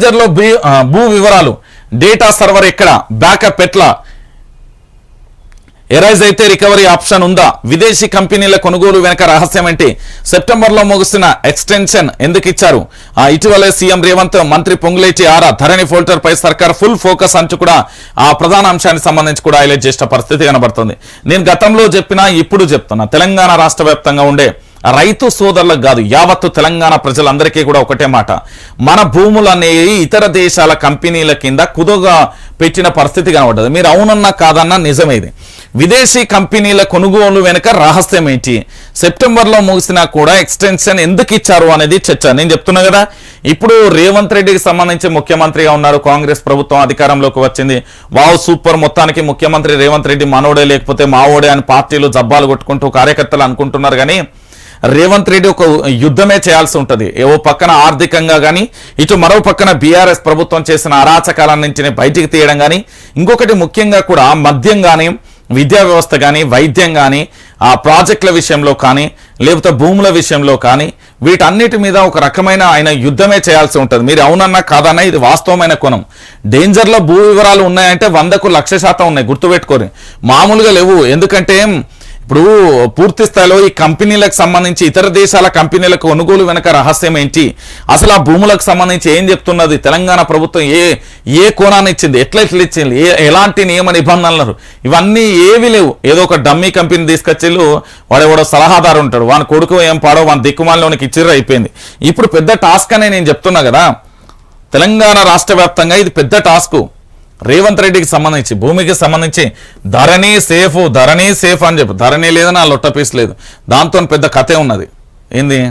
లో భూ- వివరాలు. డేటా సర్వర్ ఎక్కడ? బ్యాకప్ ఎట్లా? ఎరైజ్ అయితే రికవరీ ఆప్షన్ ఉందా? విదేశీ కంపెనీల కొనుగోలు వెనక రహస్యం ఏంటి? సెప్టెంబర్లో ముగిసిన ఎక్స్టెన్షన్ ఎందుకు ఇచ్చారు? ఆ ఇటీవలే సీఎం రేవంత్ మంత్రి పొంగులేటి ఆరా ధరణి ఫోల్టర్ పై సర్కార్ ఫుల్ ఫోకస్ అంటూ కూడా ఆ ప్రధాన అంశానికి సంబంధించి కూడా హైలైట్ చేసిన పరిస్థితి కనబడుతుంది. నేను గతంలో చెప్పినా ఇప్పుడు చెప్తున్నా. తెలంగాణ రాష్ట్ర వ్యాప్తంగా ఉండే రైతు సోదరులకు కాదు యావత్తు తెలంగాణ ప్రజలందరికీ కూడా ఒకటే మాట. మన భూములు అనేవి ఇతర దేశాల కంపెనీల కింద కుదుగా పెట్టిన పరిస్థితి కనబడ్డది. మీరు అవునన్నా కాదన్నా నిజమేది. విదేశీ కంపెనీల కొనుగోలు వెనుక రహస్యం ఏంటి? సెప్టెంబర్లో ముగిసినా కూడా ఎక్స్టెన్షన్ ఎందుకు ఇచ్చారు అనేది చర్చ. నేను చెప్తున్నా కదా ఇప్పుడు రేవంత్ రెడ్డికి సంబంధించి ముఖ్యమంత్రిగా ఉన్నారు కాంగ్రెస్ ప్రభుత్వం అధికారంలోకి వచ్చింది. Wow super. మొత్తానికి ముఖ్యమంత్రి రేవంత్ రెడ్డి మనోడే లేకపోతే మావోడే అని పార్టీలు జబ్బాలు కొట్టుకుంటూ కార్యకర్తలు అనుకుంటున్నారు కానీ రేవంత్ రెడ్డి ఒక యుద్ధమే చేయాల్సి ఉంటుంది. ఓ పక్కన ఆర్థికంగా కానీ ఇటు మరో పక్కన బీఆర్ఎస్ ప్రభుత్వం చేసిన అరాచకాల నుంచి బయటికి తీయడం కానీ ఇంకొకటి ముఖ్యంగా కూడా మద్యం కానీ విద్యా వ్యవస్థ కానీ వైద్యం కానీ ఆ ప్రాజెక్టుల విషయంలో కానీ లేకపోతే భూముల విషయంలో కానీ వీటన్నిటి మీద ఒక రకమైన ఆయన యుద్ధమే చేయాల్సి ఉంటుంది. మీరు అవునన్నా కాదన్నా ఇది వాస్తవమైన కోణం. డేంజర్లో భూ వివరాలు ఉన్నాయంటే వందకు లక్ష శాతం ఉన్నాయి. గుర్తుపెట్టుకొని మామూలుగా లేవు. ఎందుకంటే ఇప్పుడు పూర్తి స్థాయిలో ఈ కంపెనీలకు సంబంధించి ఇతర దేశాల కంపెనీలకు కొనుగోలు వెనక రహస్యం ఏంటి? అసలు ఆ భూములకు సంబంధించి ఏం చెప్తున్నది? తెలంగాణ ప్రభుత్వం ఏ ఏ కోణాన్ని ఇచ్చింది? ఎట్లా ఎట్లా ఇచ్చింది? ఏ ఎలాంటి నియమ నిబంధనలు? ఇవన్నీ ఏవి లేవు. ఏదో ఒక డమ్మీ కంపెనీ తీసుకొచ్చిళ్ళు వాడెవడో సలహాదారు ఉంటాడు. వాని కొడుకు ఏం పాడో వాని దిక్కుమాలలోనికి ఇచ్చిర్రు అయిపోయింది. ఇప్పుడు పెద్ద టాస్క్ అనే నేను చెప్తున్నా కదా. తెలంగాణ రాష్ట్ర వ్యాప్తంగా ఇది పెద్ద టాస్క్. రేవంత్ రెడ్డికి సంబంధించి భూమికి సంబంధించి ధరణి సేఫ్ ధరణి సేఫ్ అని చెప్పు. ధరణి లేదని ఆ లొట్ట పీస్ లేదు. దాంతో పెద్ద కథే ఉన్నది. ఏంది?